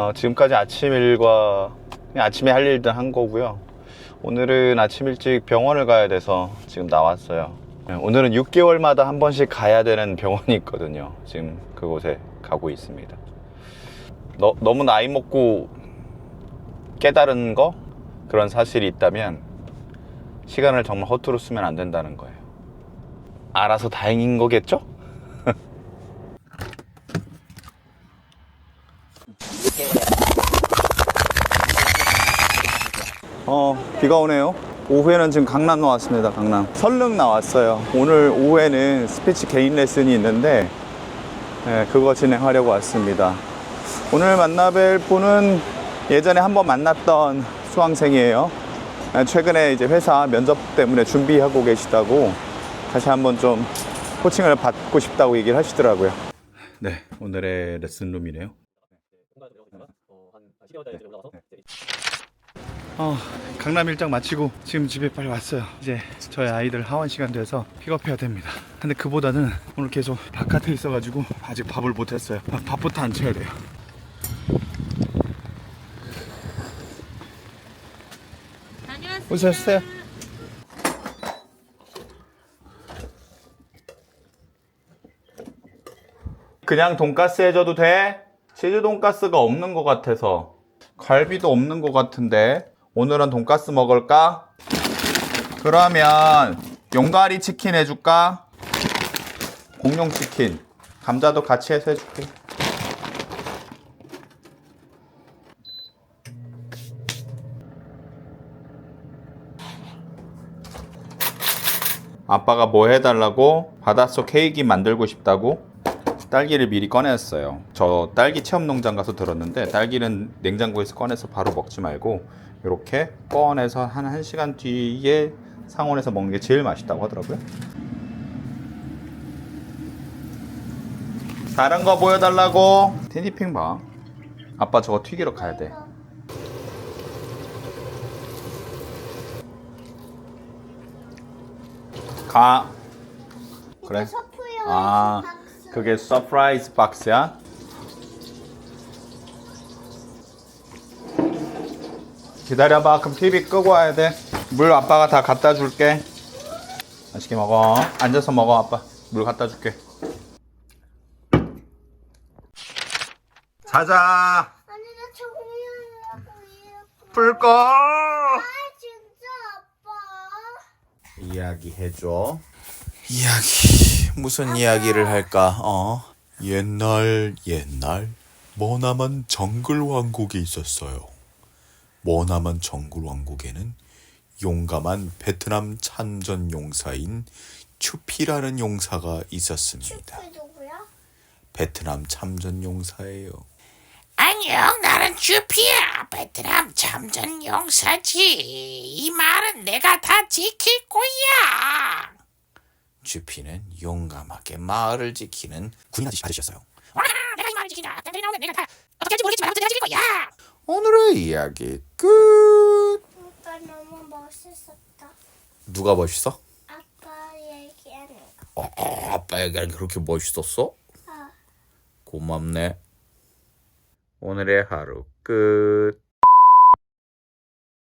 어, 지금까지 아침 일과 아침에 할 일들 한 거고요. 오늘은 아침 일찍 병원을 가야 돼서 지금 나왔어요. 네, 오늘은 6개월마다 한 번씩 가야 되는 병원이 있거든요. 지금 그곳에 가고 있습니다. 너, 너무 나이 먹고 깨달은 거 그런 사실이 있다면 시간을 정말 허투루 쓰면 안 된다는 거예요. 알아서 다행인 거겠죠? 어, 비가 오네요. 오후에는 지금 강남 나왔습니다. 강남. 설릉 나왔어요. 오늘 오후에는 스피치 개인 레슨이 있는데 네, 그거 진행하려고 왔습니다. 오늘 만나뵐 분은 예전에 한번 만났던 수강생이에요. 네, 최근에 이제 회사 면접 때문에 준비하고 계시다고 다시 한번 좀 코칭을 받고 싶다고 얘기를 하시더라고요. 네, 오늘의 레슨룸이네요. 어, 강남 일정 마치고 지금 집에 빨리 왔어요. 이제 저희 아이들 하원 시간 돼서 픽업해야 됩니다. 근데 그보다는 오늘 계속 바깥에 있어가지고 아직 밥을 못했어요. 밥- 밥부터 안 쳐야 돼요. 다녀왔습니다. 오셨어요? 그냥 돈가스 해줘도 돼? 치즈 돈가스가 없는 것 같아서 갈비도 없는 것 같은데 오늘은 돈가스 먹을까? 그러면 용가리 치킨 해줄까? 공룡 치킨 감자도 같이 해서 해줄게 아빠가 뭐 해달라고 바닷속 케이크 만들고 싶다고 딸기를 미리 꺼냈어요. 저 딸기 체험 농장 가서 들었는데 딸기는 냉장고에서 꺼내서 바로 먹지 말고 이렇게 꺼내서 한 1시간 뒤에 상온에서 먹는 게 제일 맛있다고 하더라고요. 다른 거 보여달라고 티니핑 봐. 아빠 저거 튀기러 가야 돼. 가. 그래. 아, 그게 서프라이즈 박스야? 기다려봐. 그럼 TV 끄고 와야 돼. 물 아빠가 다 갖다 줄게. 맛있게 먹어. 앉아서 먹어, 아빠. 물 갖다 줄게. 자자. 아니 나 정리하려고 이렇게. 불 꺼. 아 진짜 아빠. 이야기 해줘. 이야기 무슨 이야기를 할까? 어? 옛날 옛날 머나먼 정글 왕국이 있었어요. 머나먼 정글 왕국에는 용감한 베트남 참전 용사인 추피라는 용사가 있었습니다. 그 누구야? 베트남 참전 용사예요. 안녕, 나는 주피야. 베트남 참전 용사지. 이 말은 내가 다 지킬 거야. 주피는 용감하게 마을을 지키는 군인 아저씨- 아저씨였어요. 와, 내가 이 지킨다. 딴들이 나오면 내가 다 어떻게 할지 모르겠지만 아무튼 내가 지킬 거야. 오늘의 이야기 끝. 오빠 너무 멋있었다. 누가 멋있어? 아빠 얘기하는 거. 어, 어, 아빠 얘기가 그렇게 멋있었어? 아. 고맙네. 오늘의 하루 끝.